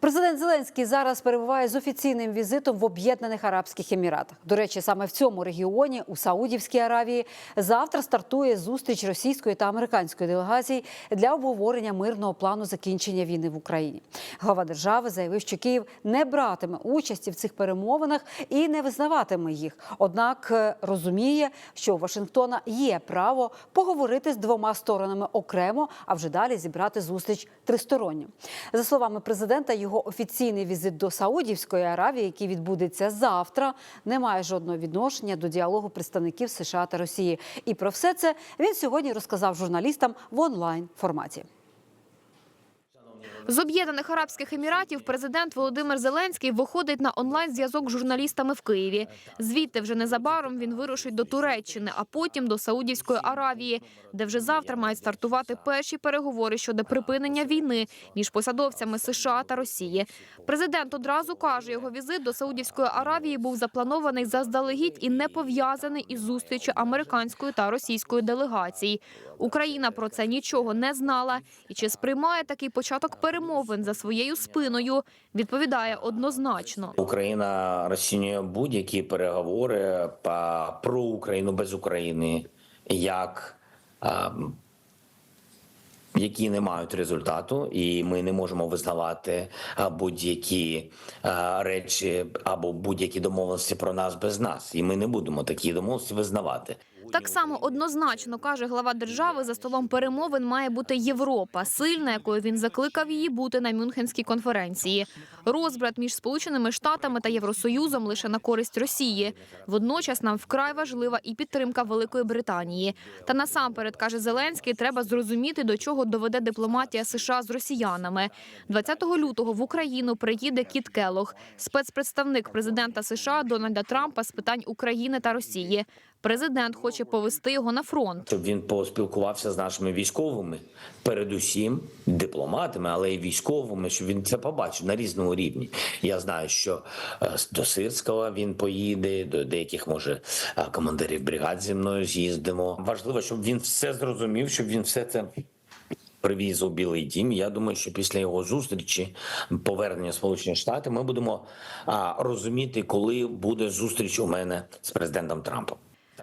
Президент Зеленський зараз перебуває з офіційним візитом в Об'єднаних Арабських Еміратах. До речі, саме в цьому регіоні, у Саудівській Аравії, завтра стартує зустріч російської та американської делегацій для обговорення мирного плану закінчення війни в Україні. Глава держави заявив, що Київ не братиме участі в цих перемовинах і не визнаватиме їх. Однак е, розуміє, що у Вашингтона є право поговорити з двома сторонами окремо, а вже далі зібрати зустріч тристоронню. За словами президента, його офіційний візит до Саудівської Аравії, який відбудеться завтра, не має жодного відношення до діалогу представників США та Росії. І про все це він сьогодні розказав журналістам в онлайн форматі. З Об'єднаних Арабських Еміратів президент Володимир Зеленський виходить на онлайн-зв'язок з журналістами в Києві. Звідти вже незабаром він вирушить до Туреччини, а потім до Саудівської Аравії, де вже завтра мають стартувати перші переговори щодо припинення війни між посадовцями США та Росії. Президент одразу каже, його візит до Саудівської Аравії був запланований заздалегідь і не пов'язаний із зустрічю американської та російської делегацій. Україна про це нічого не знала і чи сприймає такий початок перемовин за своєю спиною, відповідає однозначно. Україна розцінює будь-які переговори про Україну без України як які не мають результату, і ми не можемо визнавати будь-які речі або будь-які домовленості про нас без нас. І ми не будемо такі домовленості визнавати. Так само однозначно каже глава держави, за столом перемовин має бути Європа, сильна, якою він закликав її бути на Мюнхенській конференції. Розбрат між Сполученими Штатами та Євросоюзом лише на користь Росії. Водночас нам вкрай важлива і підтримка Великої Британії. Та насамперед каже Зеленський, треба зрозуміти, до чого доведе дипломатія США з росіянами. 20 лютого в Україну приїде Кіт Келох, спецпредставник президента США Дональда Трампа з питань України та Росії. Президент хоче повести його на фронт. щоб він поспілкувався з нашими військовими, передусім дипломатами, але й військовими, щоб він це побачив на різному рівні. Я знаю, що е, до Сирського він поїде, до деяких може е, командирів бригад зі мною з'їздимо. Важливо, щоб він все зрозумів, щоб він все це. Привіз у Білий Дім. Я думаю, що після його зустрічі повернення Сполучені Штати ми будемо а, розуміти, коли буде зустріч у мене з президентом Трампом.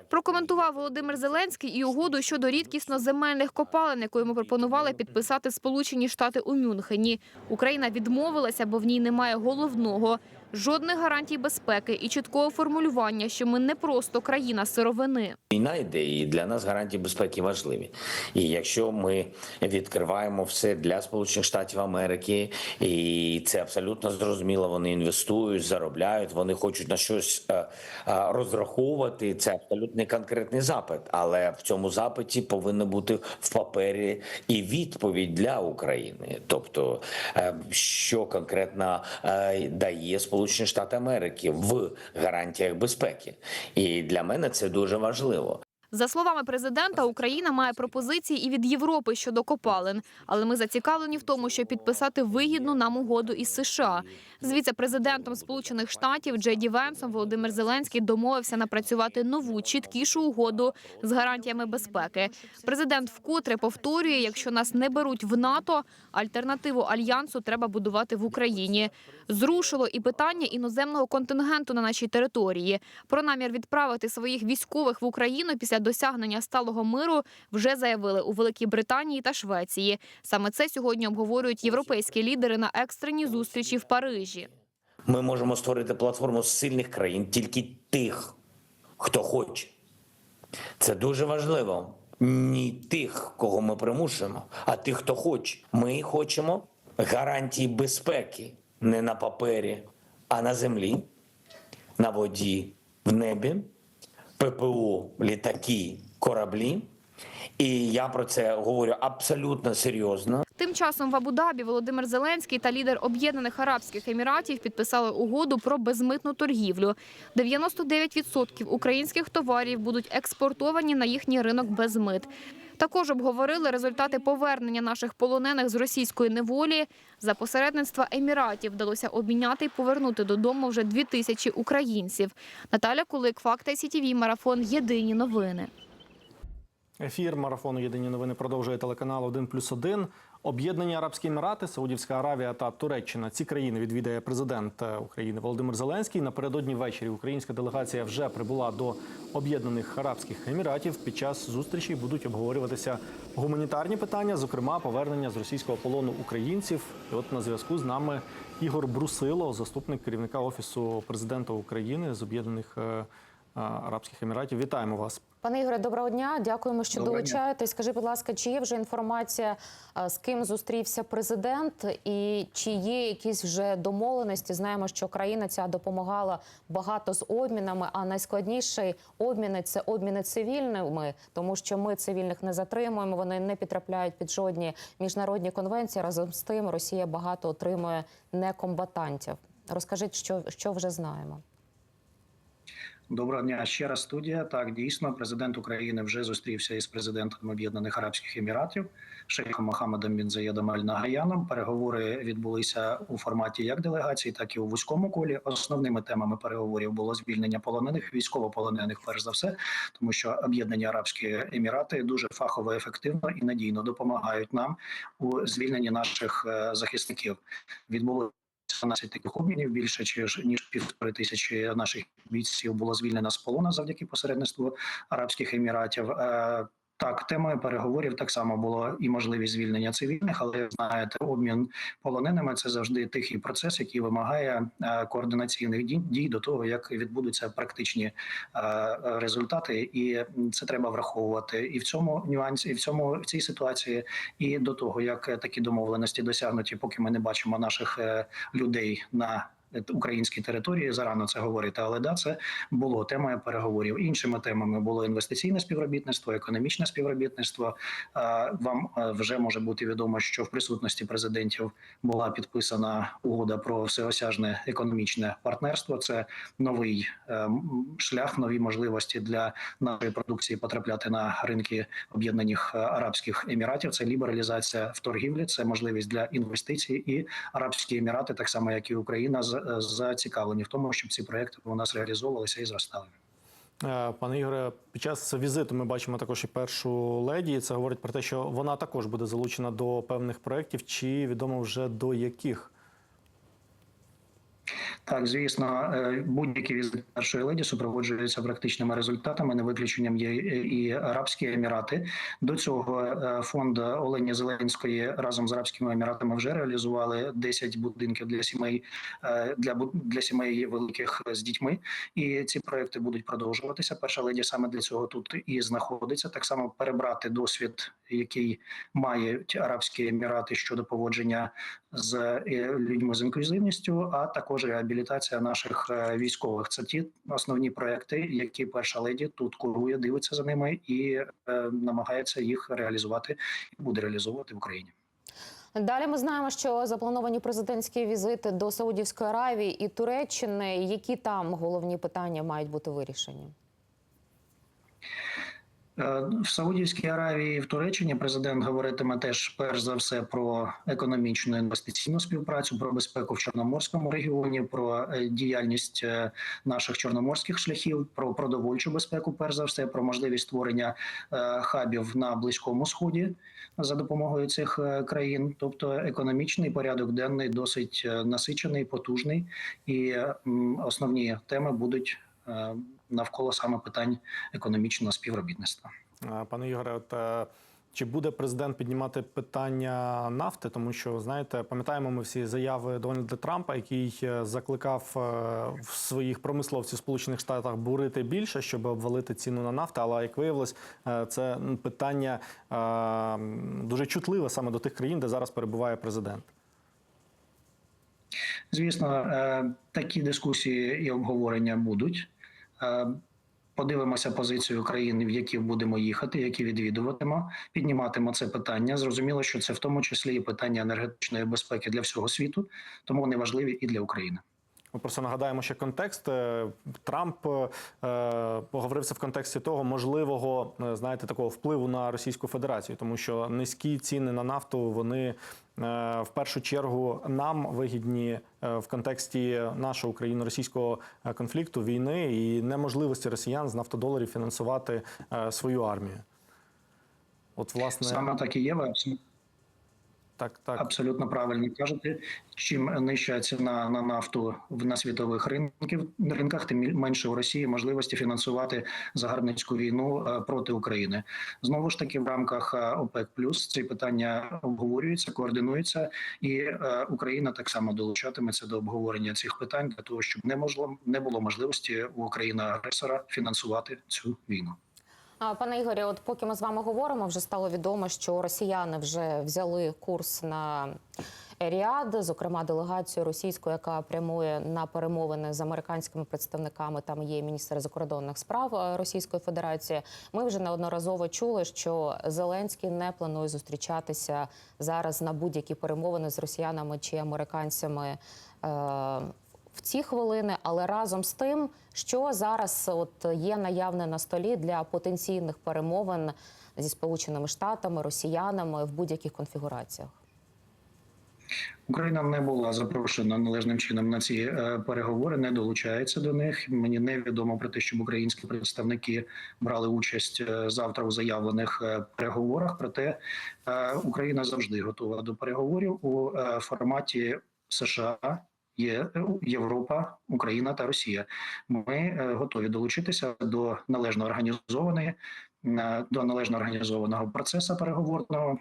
Прокоментував Володимир Зеленський і угоду щодо рідкісно земельних копалин, яку йому пропонували підписати Сполучені Штати у Мюнхені. Україна відмовилася, бо в ній немає головного жодних гарантій безпеки і чіткого формулювання, що ми не просто країна сировини. Війна йде, і для нас гарантії безпеки важливі. І якщо ми відкриваємо все для Сполучених Штатів Америки, і це абсолютно зрозуміло, вони інвестують, заробляють, вони хочуть на щось е, е, розраховувати. Це абсолютно конкретний запит, але в цьому запиті повинна бути в папері і відповідь для України, тобто е, що конкретно дає Сполучені Штати Америки в гарантіях безпеки. І для мене це дуже важливо. За словами президента, Україна має пропозиції і від Європи щодо копалин, але ми зацікавлені в тому, щоб підписати вигідну нам угоду із США. З віце-президентом Сполучених Штатів Джей Венсом Володимир Зеленський домовився напрацювати нову чіткішу угоду з гарантіями безпеки. Президент вкотре повторює, якщо нас не беруть в НАТО, альтернативу альянсу треба будувати в Україні. Зрушило і питання іноземного контингенту на нашій території. Про намір відправити своїх військових в Україну після досягнення сталого миру вже заявили у Великій Британії та Швеції. Саме це сьогодні обговорюють європейські лідери на екстреній зустрічі в Парижі. Ми можемо створити платформу з сильних країн, тільки тих, хто хоче. Це дуже важливо. Ні тих, кого ми примушуємо, а тих, хто хоче. Ми хочемо гарантії безпеки не на папері, а на землі, на воді, в небі, ППО, літаки, кораблі. І я про це говорю абсолютно серйозно. Тим часом в Абу-Дабі Володимир Зеленський та лідер Об'єднаних Арабських Еміратів підписали угоду про безмитну торгівлю. 99% українських товарів будуть експортовані на їхній ринок без мит. Також обговорили результати повернення наших полонених з російської неволі. За посередництва Еміратів вдалося обміняти і повернути додому вже дві тисячі українців. Наталя Кулик, Факти СІТІВІ, Марафон. Єдині новини. Ефір марафону Єдині новини продовжує телеканал 1+,1. Об'єднані Арабські Емірати, Саудівська Аравія та Туреччина. Ці країни відвідає президент е, України Володимир Зеленський. Напередодні ввечері українська делегація вже прибула до Об'єднаних Арабських Еміратів. Під час зустрічі будуть обговорюватися гуманітарні питання, зокрема повернення з російського полону українців. І от на зв'язку з нами Ігор Брусило, заступник керівника офісу президента України з Об'єднаних е, Арабських Еміратів. Вітаємо вас. Пане Ігоре, доброго дня. Дякуємо, що Доброго дня. долучаєтесь. Скажи, будь ласка, чи є вже інформація, е, з ким зустрівся президент, і чи є якісь вже домовленості? Знаємо, що країна ця допомагала багато з обмінами. А найскладніші обміни це обміни цивільними, тому що ми цивільних не затримуємо. Вони не підтрапляють під жодні міжнародні конвенції. Разом з тим, Росія багато отримує некомбатантів. Розкажіть, що, що вже знаємо. Доброго дня ще раз студія. Так, дійсно, президент України вже зустрівся із президентом Об'єднаних Арабських Еміратів шейхом Мохаммедом Бін Заєдом Аль Нагаяном. Переговори відбулися у форматі як делегації, так і у вузькому колі. Основними темами переговорів було звільнення полонених, військовополонених, перш за все, тому що Об'єднані Арабські Емірати дуже фахово, ефективно і надійно допомагають нам у звільненні наших е, захисників. Відбулося 12 таких обмінів більше чи ніж півтори тисячі наших бійців було звільнено з полона завдяки посередництву Арабських Еміратів. Так, темою переговорів так само було і можливість звільнення цивільних, але знаєте, обмін полоненими це завжди тихий процес, який вимагає е, координаційних дій, до того, як відбудуться практичні е, результати, і це треба враховувати і в цьому нюансі, і в цьому в цій ситуації, і до того, як такі домовленості досягнуті, поки ми не бачимо наших е, людей на українській території. Зарано це говорити, але да, це було темою переговорів. Іншими темами було інвестиційне співробітництво, економічне співробітництво. Вам е, вже може бути відомо, що в присутності президентів була підписана угода про всеосяжне економічне партнерство. Це новий е, шлях, нові можливості для нашої продукції потрапляти на ринки Об'єднаних е, Арабських Еміратів. Це лібералізація в торгівлі, це можливість для інвестицій і Арабські Емірати, так само як і Україна, зацікавлені в тому, щоб ці проекти у нас реалізовувалися і зростали. Е, Пане Ігоре, під час візиту ми бачимо також і першу леді. Це говорить про те, що вона також буде залучена до певних проєктів. Чи відомо вже до яких? Так, звісно, е, будь-які візити першої леді супроводжуються практичними результатами. Не виключенням є і Арабські Емірати. До цього е, фонд Олені Зеленської разом з Арабськими Еміратами вже реалізували 10 будинків для сімей е, для для сімей великих з дітьми. І ці проекти будуть продовжуватися. Перша леді саме для цього тут і знаходиться. Так само перебрати досвід, який мають Арабські Емірати щодо поводження з е, людьми з інклюзивністю, а також реабілітація наших е, військових. Це ті основні проекти, які перша леді тут курує, дивиться за ними і е, намагається їх реалізувати і буде реалізовувати в Україні. Далі ми знаємо, що заплановані президентські візити до Саудівської Аравії і Туреччини. Які там головні питання мають бути вирішені? Е, В Саудівській Аравії і в Туреччині президент говоритиме теж перш за все про економічну інвестиційну співпрацю, про безпеку в Чорноморському регіоні, про е, діяльність е, наших чорноморських шляхів, про продовольчу безпеку, перш за все, про можливість створення хабів на близькому сході за допомогою цих країн. Тобто економічний порядок денний досить насичений, потужний, і основні теми будуть навколо саме питань економічного співробітництва. Е, Пане Ігоре, от е, чи буде президент піднімати питання нафти? Тому що знаєте, пам'ятаємо ми всі заяви Дональда Трампа, який е, закликав е, в своїх промисловців Сполучених Штатах бурити більше, щоб обвалити ціну на нафту. Але як виявилось, е, це питання е, дуже чутливе саме до тих країн, де зараз перебуває президент. Звісно, е, такі дискусії і обговорення будуть. Е, Подивимося позицію країни, в які будемо їхати, які відвідуватимо, підніматимо це питання. Зрозуміло, що це в тому числі і питання енергетичної безпеки для всього світу, тому вони важливі і для України. Ми просто нагадаємо, що контекст е, Трамп е, поговорився в контексті того можливого, е, знаєте, такого впливу на Російську Федерацію, тому що низькі ціни на нафту вони в першу чергу нам вигідні в контексті нашого україно-російського конфлікту, війни і неможливості росіян з нафтодоларів фінансувати свою армію. От, власне, Саме так і є. Абсолютно Так, так. Абсолютно правильно кажете. Чим нижча ціна на нафту в на світових ринків ринках, тим менше у Росії можливості фінансувати загарбницьку війну е, проти України. Знову ж таки, в рамках е, ОПЕК плюс ці питання обговорюються, координуються, і е, Україна так само долучатиметься до обговорення цих питань для того, щоб не можливо не було можливості у країни агресора фінансувати цю війну. Пане Ігорі, от поки ми з вами говоримо, вже стало відомо, що росіяни вже взяли курс на Еріад, зокрема делегацію російську, яка прямує на перемовини з американськими представниками. Там є міністр закордонних справ е, Російської Федерації. Ми вже неодноразово чули, що Зеленський не планує зустрічатися зараз на будь-які перемовини з росіянами чи американцями. Е, в ці хвилини, але разом з тим, що зараз от є наявне на столі для потенційних перемовин зі Сполученими Штатами, Росіянами в будь-яких конфігураціях. Україна не була запрошена належним чином на ці е, переговори, не долучається до них. Мені невідомо про те, щоб українські представники брали участь е, завтра у заявлених е, переговорах. Проте е, Україна завжди готова до переговорів у е, форматі США. Є е, Європа, Україна та Росія. Ми е, готові долучитися до належно організованої е, до належно організованого процесу переговорного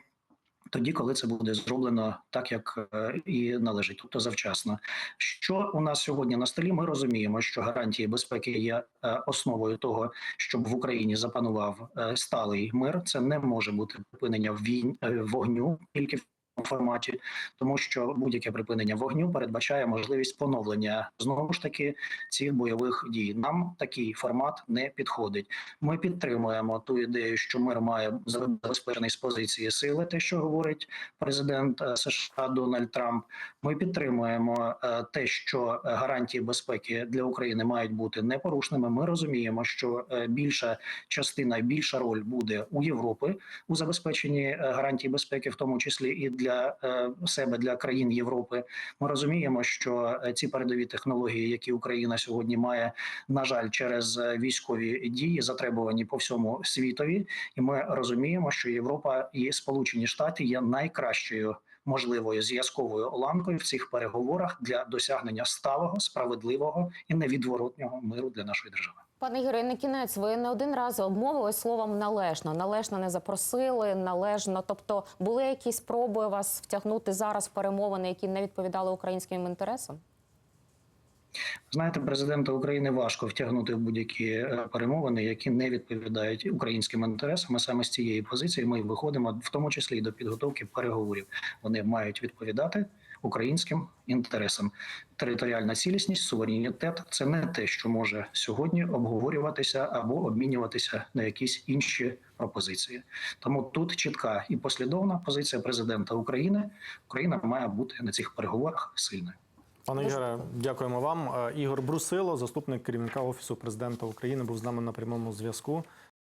тоді, коли це буде зроблено так, як і належить, тобто завчасно. Що у нас сьогодні на столі? Ми розуміємо, що гарантії безпеки є основою того, щоб в Україні запанував сталий мир. Це не може бути припинення війн вогню тільки в форматі, тому що будь-яке припинення вогню передбачає можливість поновлення знову ж таки цих бойових дій. Нам такий формат не підходить. Ми підтримуємо ту ідею, що мир має забезпечений з позиції сили, те, що говорить президент е, США Дональд Трамп. Ми підтримуємо е, те, що гарантії безпеки для України мають бути непорушними. Ми розуміємо, що е, більша частина, більша роль буде у Європи у забезпеченні гарантій безпеки, в тому числі і для е, себе, для країн Європи. Ми розуміємо, що е, ці передові технології, які Україна сьогодні має, на жаль, через е, військові дії затребувані по всьому світові, і ми розуміємо, що Європа і Сполучені Штати є найкращою можливою зв'язковою ланкою в цих переговорах для досягнення сталого, справедливого і невідворотнього миру для нашої держави. Пане Ігоре, на кінець ви не один раз обмовились словом належно. Належно не запросили, належно. Тобто були якісь спроби вас втягнути зараз в перемовини, які не відповідали українським інтересам? Знаєте, президента України важко втягнути в будь-які е, перемовини, які не відповідають українським інтересам. А Саме з цієї позиції ми виходимо, в тому числі і до підготовки переговорів. Вони мають відповідати українським інтересам. Територіальна цілісність, суверенітет це не те, що може сьогодні обговорюватися або обмінюватися на якісь інші пропозиції. Тому тут чітка і послідовна позиція президента України. Україна має бути на цих переговорах сильною. Пане Ігоре, дякуємо вам. Е, Ігор Брусило, заступник керівника офісу президента України, був з нами на прямому зв'язку.